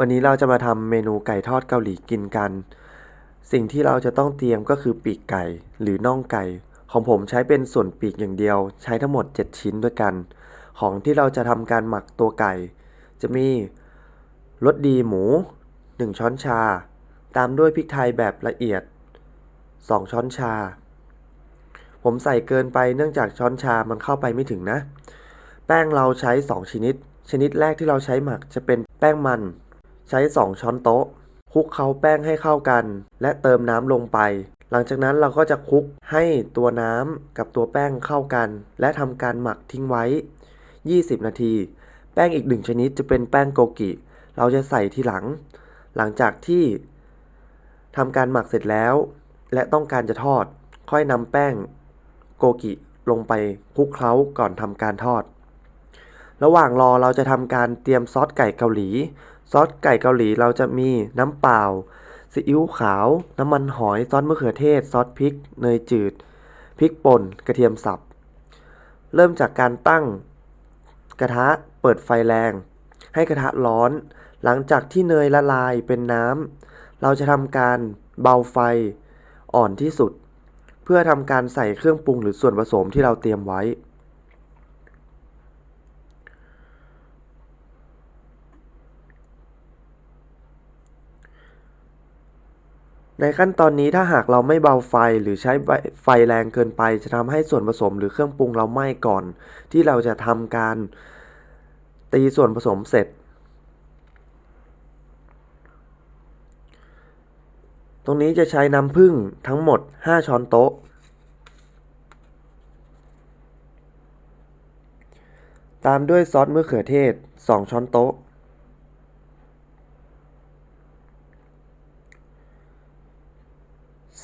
วันนี้เราจะมาทำเมนูไก่ทอดเกาหลีกินกัน สิ่งที่เราจะต้องเตรียมก็คือปีกไก่หรือน่องไก่ ของผมใช้เป็นส่วนปีกอย่างเดียว ใช้ทั้งหมด 7 ชิ้นด้วยกัน ของที่เราจะทำการหมักตัวไก่ จะมีรสดีหมู 1 ช้อนชา ตามด้วยพริกไทยแบบละเอียด 2 ช้อนชา ผมใส่เกินไปเนื่องจากช้อนชามันเข้าไปไม่ถึงนะ แป้งเราใช้ 2 ชนิด ชนิดแรกที่เราใช้หมักจะเป็นแป้งมัน ใช้ 2 ช้อนโต๊ะคลุกเคล้าแป้งให้เข้ากัน และเติมน้ำลงไป หลังจากนั้นเราก็จะคลุกให้ตัวน้ำกับตัวแป้งเข้ากัน และทำการหมักทิ้งไว้ 20 นาที แป้งอีกหนึ่งชนิดจะเป็นแป้งโกกิ เราจะใส่ทีหลัง หลังจากที่ทำการหมักเสร็จแล้ว และต้องการจะทอด ค่อยนำแป้งโกกิลงไปคลุกเคล้าก่อนทำการทอด ระหว่างรอเราจะทำการเตรียมซอสไก่เกาหลี ซอสไก่เกาหลีเราจะมีน้ำเปล่าซีอิ๊วขาว น้ำมันหอย ซอสมะเขือเทศ ซอสพริก เนยจืด พริกป่น กระเทียมสับ เริ่มจากการตั้งกระทะเปิดไฟแรง ให้กระทะร้อน หลังจากที่เนยละลายเป็นน้ำ เราจะทำการเบาไฟอ่อนที่สุด เพื่อทำการใส่เครื่องปรุงหรือส่วนผสมที่เราเตรียมไว้ ในขั้นตอนนี้ถ้าหากเราไม่เบาไฟหรือใช้ไฟแรงเกินไป จะทำให้ส่วนผสมหรือเครื่องปรุงเราไหม้ก่อน ที่เราจะทำการตีส่วนผสมเสร็จ ตรงนี้จะใช้น้ำผึ้งทั้งหมด 5 ช้อนโต๊ะ ตามด้วยซอสมะเขือเทศ 2 ช้อนโต๊ะ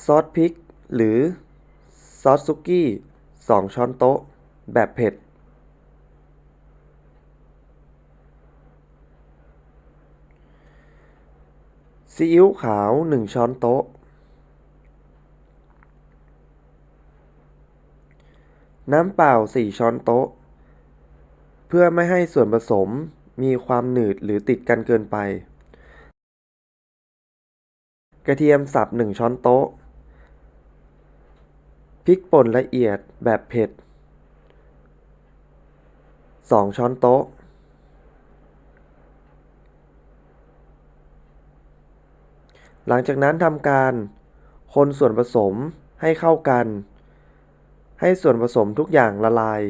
ซ อสพริก หรือ ซอสซุกี้ 2 ช้อนโต๊ะ แบบเผ็ด ซีอิ๊วขาว 1 ช้อนโต๊ะ น้ำเปล่า 4 ช้อนโต๊ะ เพื่อไม่ให้ส่วนผสมมีความหนืดหรือติดกันเกินไป กระเทียมสับ 1 ช้อนโต๊ะ พริกป่นละเอียดแบบเผ็ด 2 ช้อนโต๊ะ หลังจากนั้นทำการคนส่วนผสมให้เข้ากัน ให้ส่วนผสมทุกอย่างละลาย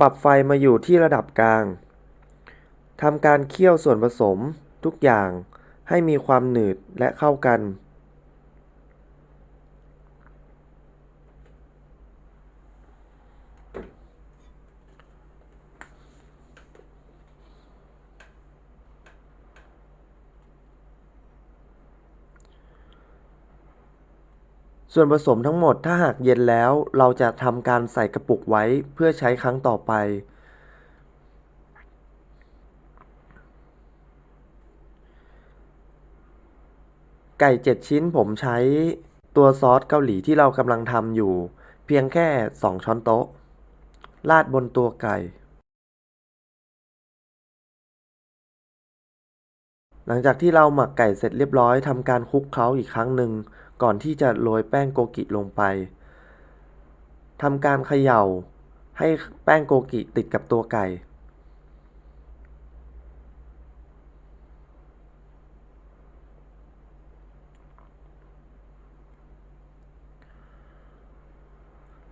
ปรับไฟมาอยู่ที่ระดับกลางทำการเคี่ยวส่วนผสมทุกอย่างให้มีความหนืดและเข้ากัน ส่วนผสมทั้งหมดถ้าหากเย็นแล้ว เราจะทำการใส่กระปุกไว้เพื่อใช้ครั้งต่อไป ไก่7ชิ้นผมใช้ตัวซอสเกาหลีที่เรากำลังทำอยู่ เพียงแค่2ช้อนโต๊ะ ราดบนตัวไก่ หลังจากที่เราหมักไก่เสร็จเรียบร้อยทำการคลุกเคล้าอีกครั้งหนึ่ง ก่อนที่จะโรยแป้งโกกิลงไปทำการเขย่าให้แป้งโกกิติดกับตัวไก่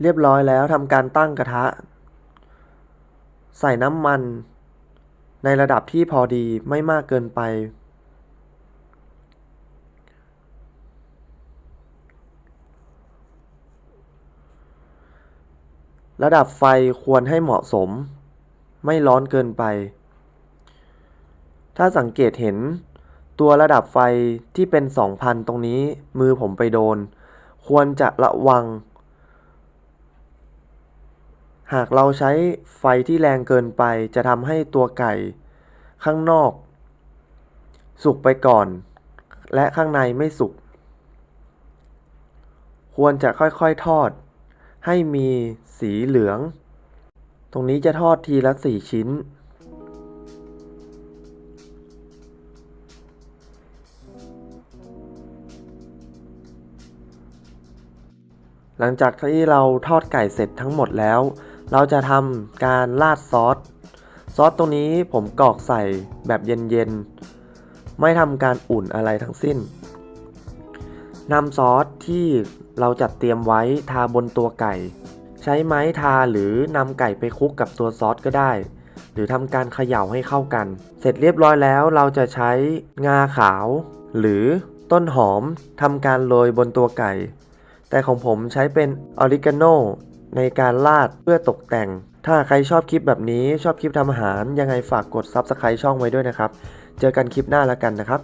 เรียบร้อยแล้วทำการตั้งกระทะ ใส่น้ำมันในระดับที่พอดีไม่มากเกินไป ระดับไฟควรให้เหมาะสม ไม่ร้อนเกินไป ถ้าสังเกตเห็น ตัวระดับไฟที่เป็น 2,000 ตรงนี้มือผมไปโดน ควรจะระวัง หากเราใช้ไฟที่แรงเกินไปจะทำให้ตัวไก่ ข้างนอก สุกไปก่อน และข้างในไม่สุก ควรจะค่อยๆทอด ให้มีสีเหลือง ตรงนี้จะทอดทีละ 4 ชิ้น หลังจากที่เราทอดไก่เสร็จทั้งหมดแล้ว เราจะทำการราดซอส ซอสตรงนี้ผมกรอกใส่แบบเย็นๆ ไม่ทำการอุ่นอะไรทั้งสิ้น นำซอสที่เราจัดเตรียมไว้ทาบนตัวไก่ ใช้ไม้ทาหรือนำไก่ไปคลุกกับตัวซอสก็ได้ หรือทำการเขย่าให้เข้ากัน เสร็จเรียบร้อยแล้วเราจะใช้งาขาว หรือต้นหอมทำการโรยบนตัวไก่ แต่ของผมใช้เป็นออริกาโนในการราดเพื่อตกแต่ง ถ้าใครชอบคลิปแบบนี้ชอบคลิปทำอาหารยังไงฝากกด Subscribe ช่องไว้ด้วยนะครับ เจอกันคลิปหน้าแล้วกันนะครับ